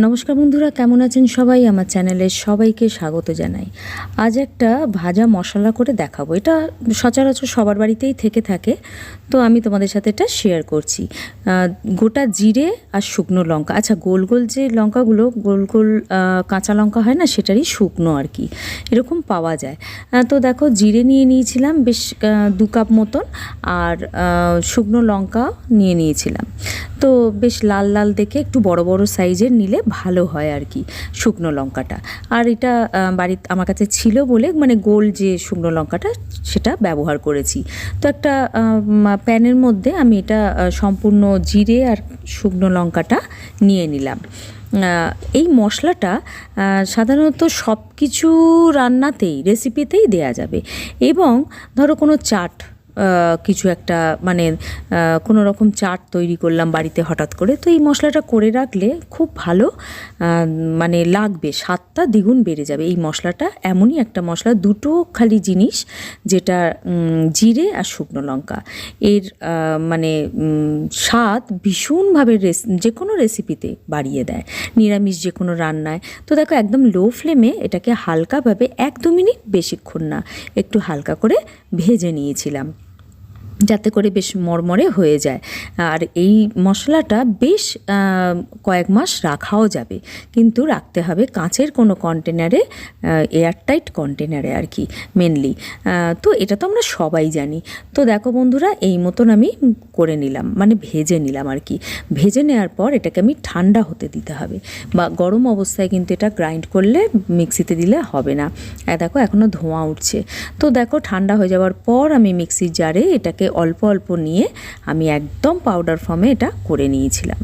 নমস্কার বন্ধুরা, কেমন আছেন সবাই? আমার চ্যানেলে সবাইকে স্বাগত জানাই। আজ একটা ভাজা মশলা করে দেখাবো। এটা সচরাচর সবার বাড়িতেই থেকে থাকে, তো আমি তোমাদের সাথে এটা শেয়ার করছি। গোটা জিরে আর শুকনো লঙ্কা। আচ্ছা গোল গোল যে লঙ্কাগুলো, গোল গোল কাঁচা লঙ্কা হয় না, সেটারই শুকনো আর কি। এরকম পাওয়া যায়। তো দেখো, জিরে নিয়ে নিয়েছিলাম বেশ দু কাপ মতন, আর শুকনো লঙ্কা নিয়ে নিয়েছিলাম। তো বেশ লাল লাল দেখে একটু বড় বড় সাইজের নিলে ভালো হয় আর কি, শুকনো লঙ্কাটা। আর এটা বাড়িতে আমার কাছে ছিল বলে মানে গোল যে শুকনো লঙ্কাটা, সেটা ব্যবহার করেছি। তো একটা প্যানের মধ্যে আমি এটা সম্পূর্ণ জিরে আর শুকনো লঙ্কাটা নিয়ে নিলাম। এই মশলাটা সাধারণত সব কিছু রান্নাতেই রেসিপিতেই দেয়া যাবে। এবং ধরো কোনো চাট কিছু একটা মানে কোনো রকম চাট তৈরি করলাম বাড়িতে হঠাৎ করে। তো এই মশলাটা করে রাখলে খুব ভালো মানে লাগবে, স্বাদটা দ্বিগুণ বেড়ে যাবে। এই মশলাটা এমনই একটা মশলা, দুটো খালি জিনিস, যেটা জিরে আর শুকনো লঙ্কা। এর মানে স্বাদ ভীষণভাবে রেস, যে কোনো রেসিপিতে বাড়িয়ে দেয়। নিরামিষ যে কোনো রান্নায়। তো দেখো, একদম লো ফ্লেমে এটাকে হালকাভাবে, এক দু মিনিট বেশিক্ষণ না, একটু হালকা করে ভেজে নিয়েছিলাম। যাতে করে বেশ মরমরে হয়ে যায়। আর এই মশলাটা বেশ কয়েক মাস রাখাও যাবে। কিন্তু রাখতে হবে কাঁচের কোনো কন্টেনারে এয়ারটাইট কন্টেনারে আর কি মেনলি তো এটা তো আমরা সবাই জানি। তো দেখো বন্ধুরা, এই মতন আমি করে নিলাম মানে ভেজে নিলাম আর কি। ভেজে নেওয়ার পর এটাকে আমি ঠান্ডা হতে দিতে হবে। বা গরম অবস্থায় কিন্তু এটা গ্রাইন্ড করলে মিক্সিতে দিলে হবে না। দেখো এখনও ধোঁয়া উঠছে। তো দেখো ঠান্ডা হয়ে যাওয়ার পর আমি মিক্সির জারে এটাকে অল্প অল্প নিয়ে আমি একদম পাউডার ফর্মে এটা করে নিয়েছিলাম।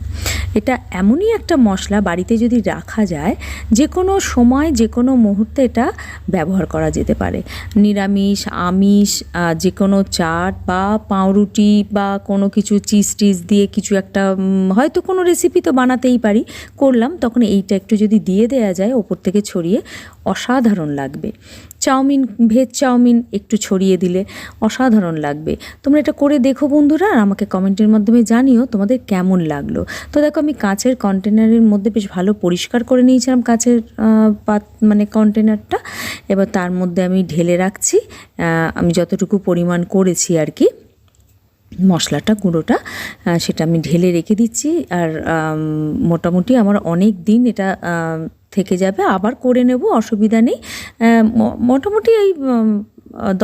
এটা এমনই একটা মশলা বাড়িতে যদি রাখা যায় যে কোনো সময় যে কোনো মুহূর্তে এটা ব্যবহার করা যেতে পারে। নিরামিষ, আমিষ যে কোনো চাট বা পাউরুটি বা কোনো কিছু চিজ টিজ দিয়ে কিছু একটা হয়তো কোনো রেসিপি তো বানাতেই পারি, করলাম, তখন এইটা একটু যদি দিয়ে দেওয়া যায়, ওপর থেকে ছড়িয়ে, অসাধারণ লাগবে। চাউমিন, ভেজ চাউমিন একটু ছড়িয়ে দিলে অসাধারণ লাগবে। তোমরা এটা করে দেখো বন্ধুরা, আর আমাকে কমেন্টের মাধ্যমে জানিও তোমাদের কেমন লাগল। তো দেখো আমি কাঁচের কন্টেনারের মধ্যে বেশ ভালো পরিষ্কার করে নিয়েছিলাম কাঁচের পাত মানে কন্টেনারটা। এবার তার মধ্যে আমি ঢেলে রাখছি আমি যতটুকু পরিমাণ করেছি আর কি। মশলাটা, গুঁড়োটা সেটা আমি ঢেলে রেখে দিচ্ছি। আর মোটামুটি আমার অনেক দিন এটা থেকে যাবে আবার করে নেব অসুবিধা নেই। মোটামুটি এই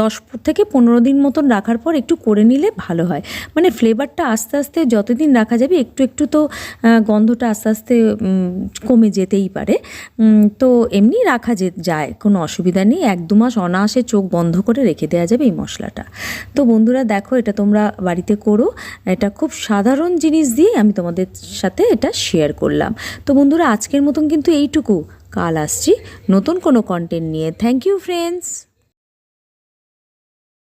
দশ থেকে পনেরো দিন মতন রাখার পর একটু করে নিলে ভালো হয়। মানে ফ্লেভারটা আস্তে আস্তে যতদিন রাখা যাবে একটু একটু তো গন্ধটা আস্তে আস্তে কমে যেতেই পারে। তো এমনি রাখা যে যায়, কোনো অসুবিধা নেই। এক দু মাস অনায়াসে চোখ বন্ধ করে রেখে দেওয়া যাবে এই মশলাটা। তো বন্ধুরা দেখো, এটা তোমরা বাড়িতে করো। এটা খুব সাধারণ জিনিস দিয়ে আমি তোমাদের সাথে এটা শেয়ার করলাম। তো বন্ধুরা, আজকের মতন কিন্তু এইটুকু। কাল আসছি নতুন কোনো কন্টেন্ট নিয়ে। Thank you friends